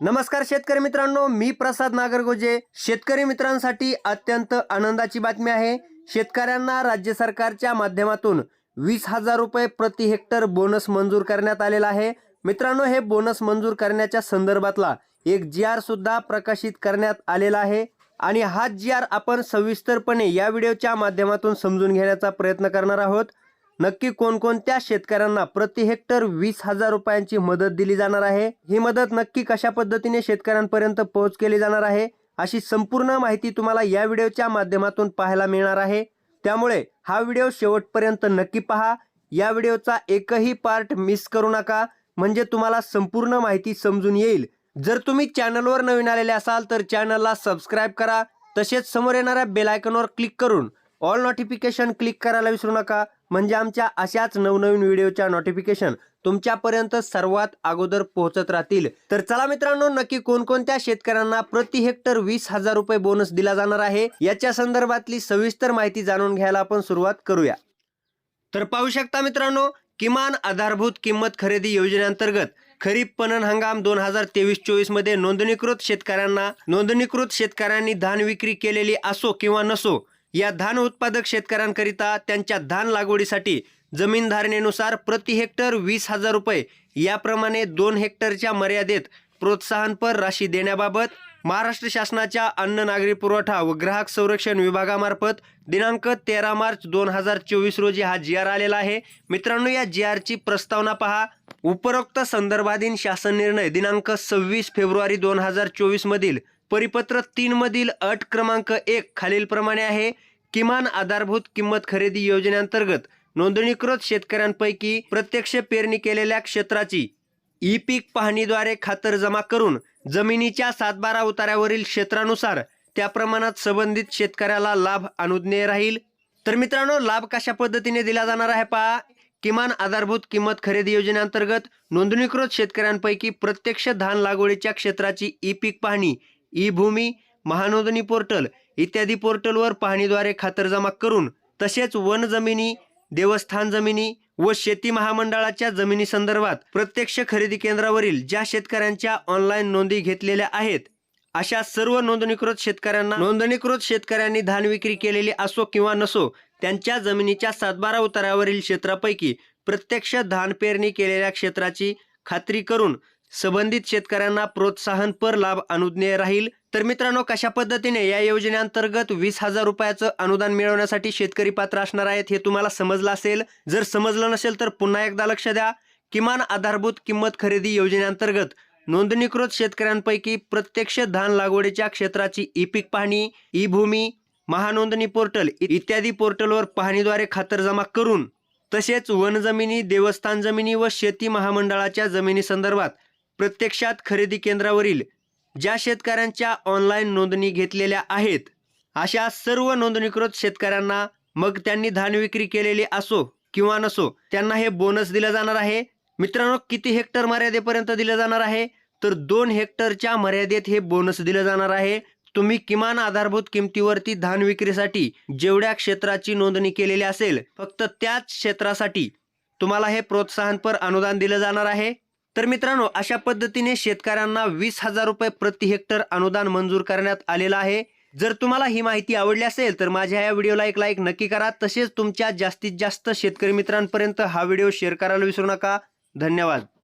नमस्कार शेतकरी मित्रांनो मी प्रसाद नागरगोजे. शेतकरी मित्रांसाठी अत्यंत आनंदाची बातमी आहे. शेतकऱ्यांना राज्य सरकारच्या माध्यमातून वीस हजार रुपये प्रति हेक्टर बोनस मंजूर करण्यात आलेला आहे. मित्रांनो हे बोनस मंजूर करण्याच्या संदर्भातला एक जी आर सुद्धा प्रकाशित करण्यात आलेला आहे. आणि हा जी आर आपण सविस्तरपणे या व्हिडिओच्या माध्यमातून समजून घेण्याचा प्रयत्न करणार आहोत. नक्की कोणकोणत्या शेतकऱ्यांना प्रति हेक्टर वीस हजार रुपयांची मदत दिली जाणार आहे? ही मदत नक्की कशा पद्धतीने शेतकऱ्यांपर्यंत पोहोच केली जाणार आहे? अशी संपूर्ण माहिती तुम्हाला या व्हिडिओच्या माध्यमातून पाहायला मिळणार आहे. त्यामुळे हा व्हिडिओ शेवटपर्यंत नक्की पहा. या व्हिडिओचा एकही पार्ट मिस करू नका. म्हणजे तुम्हाला संपूर्ण माहिती समजून येईल. जर तुम्ही चॅनलवर नवीन आलेले असाल तर चॅनलला सबस्क्राईब करा. तसेच समोर येणाऱ्या बेलायकनवर क्लिक करून ऑल नोटिफिकेशन क्लिक करायला विसरू नका. म्हणजे आमच्या अशाच नवनवीन व्हिडिओच्या नोटिफिकेशन तुमच्यापर्यंत सर्वात अगोदर पोहोचत राहतील. तर चला मित्रांनो नक्की कोणकोणत्या शेतकऱ्यांना प्रति हेक्टर वीस हजार रुपये बोनस दिला जाणार आहे? याच्या संदर्भातली सविस्तर माहिती जाणून घ्यायला आपण सुरुवात करूया. तर पाहू शकता मित्रांनो किमान आधारभूत किंमत खरेदी योजनेअंतर्गत खरीप पणन हंगाम दोन हजार तेवीस चोवीसमध्ये नोंदणीकृत शेतकऱ्यांना नोंदणीकृत शेतकऱ्यांनी धान विक्री केलेली असो किंवा नसो या धान उत्पादक शेतकऱ्यांकरिता त्यांच्या धान लागवडीसाठी जमीन धारणेनुसार प्रति हेक्टर वीस हजार रुपये याप्रमाणे दोन हेक्टरच्या मर्यादेत प्रोत्साहनपर राशी देण्याबाबत महाराष्ट्र शासनाच्या अन्न नागरी पुरवठा व ग्राहक संरक्षण विभागामार्फत दिनांक तेरा मार्च दोन हजार चोवीस रोजी हा जी आर आलेला आहे. मित्रांनो या जी आरची प्रस्तावना पहा. उपरोक्त संदर्भाधीन शासन निर्णय दिनांक सव्वीस फेब्रुवारी दोन हजार चोवीसमधील परिपत्र तीन मधील अट क्रमांक एक खालीलप्रमाणे आहे. किमान आधारभूत किंमत खरेदी योजनेअंतर्गत नोंदणीकृत शेतकऱ्यांपैकी प्रत्यक्ष पेरणी केलेल्या क्षेत्राची ई पीक पाहणीद्वारे खातर जमा करून जमिनीच्या सातबारा उतार्यावरील क्षेत्रानुसार त्या प्रमाणात संबंधित शेतकऱ्याला लाभ अनुज्ञेय राहील. तर मित्रांनो लाभ कशा पद्धतीने दिला जाणार आहे पहा. किमान आधारभूत किंमत खरेदी योजनेअंतर्गत नोंदणीकृत शेतकऱ्यांपैकी प्रत्यक्ष धान लागवडीच्या क्षेत्राची ई पीक पाहणी ई भूमी महानोंदणी पोर्टल इत्यादी पोर्टलवर पाहणीद्वारे खातरजमा करून तसेच वन जमिनी देवस्थान जमिनी व शेती महामंडळाच्या जमिनी संदर्भात प्रत्यक्ष खरेदी केंद्रावरील ज्या शेतकऱ्यांच्या ऑनलाईन नोंदी घेतलेल्या आहेत अशा सर्व नोंदणीकृत शेतकऱ्यांना नोंदणीकृत शेतकऱ्यांनी धान विक्री केलेली असो किंवा नसो त्यांच्या जमिनीच्या सातबारा उतारावरील क्षेत्रापैकी प्रत्यक्ष धान पेरणी केलेल्या क्षेत्राची खात्री करून संबंधित शेतकऱ्यांना प्रोत्साहनपर लाभ अनुज्ञेय राहील. तर मित्रांनो कशा पद्धतीने या योजनेअंतर्गत वीस हजार रुपयाचं अनुदान मिळवण्यासाठी शेतकरी पात्र असणार आहेत हे तुम्हाला समजलं असेल? जर समजलं नसेल तर पुन्हा एकदा लक्ष द्या. किमान आधारभूत किंमत खरेदी योजनेअंतर्गत नोंदणीकृत शेतकऱ्यांपैकी प्रत्यक्ष धान लागवडीच्या क्षेत्राची ई पीक पाहणी ई भूमी महानोंदणी पोर्टल इत्यादी पोर्टलवर पाहणीद्वारे खातर जमा करून तसेच वन जमिनी देवस्थान जमिनी व शेती महामंडळाच्या जमिनी संदर्भात प्रत्यक्षात खरेदी केंद्रावरील ज्या शेतकऱ्यांच्या ऑनलाईन नोंदणी घेतलेल्या आहेत अशा सर्व नोंदणीकृत शेतकऱ्यांना मग त्यांनी धान विक्री केलेली असो किंवा नसो त्यांना हे बोनस दिलं जाणार आहे. मित्रांनो किती हेक्टर मर्यादेपर्यंत दिलं जाणार आहे? तर दोन हेक्टरच्या मर्यादेत हे बोनस दिलं जाणार आहे. तुम्ही किमान आधारभूत किमतीवरती धान विक्रीसाठी जेवढ्या क्षेत्राची नोंदणी केलेली असेल फक्त त्याच क्षेत्रासाठी तुम्हाला हे प्रोत्साहनपर अनुदान दिलं जाणार आहे. तर मित्रांनो अशा पद्धतीने शेतकऱ्यांना वीस हजार रुपये प्रति हेक्टर अनुदान मंजूर करण्यात आलेलं आहे. जर तुम्हाला ही माहिती आवडली असेल तर माझ्या या व्हिडिओला एक लाईक नक्की करा. तसेच तुमच्या जास्तीत जास्त शेतकरी मित्रांपर्यंत हा व्हिडिओ शेअर करायला विसरू नका. धन्यवाद.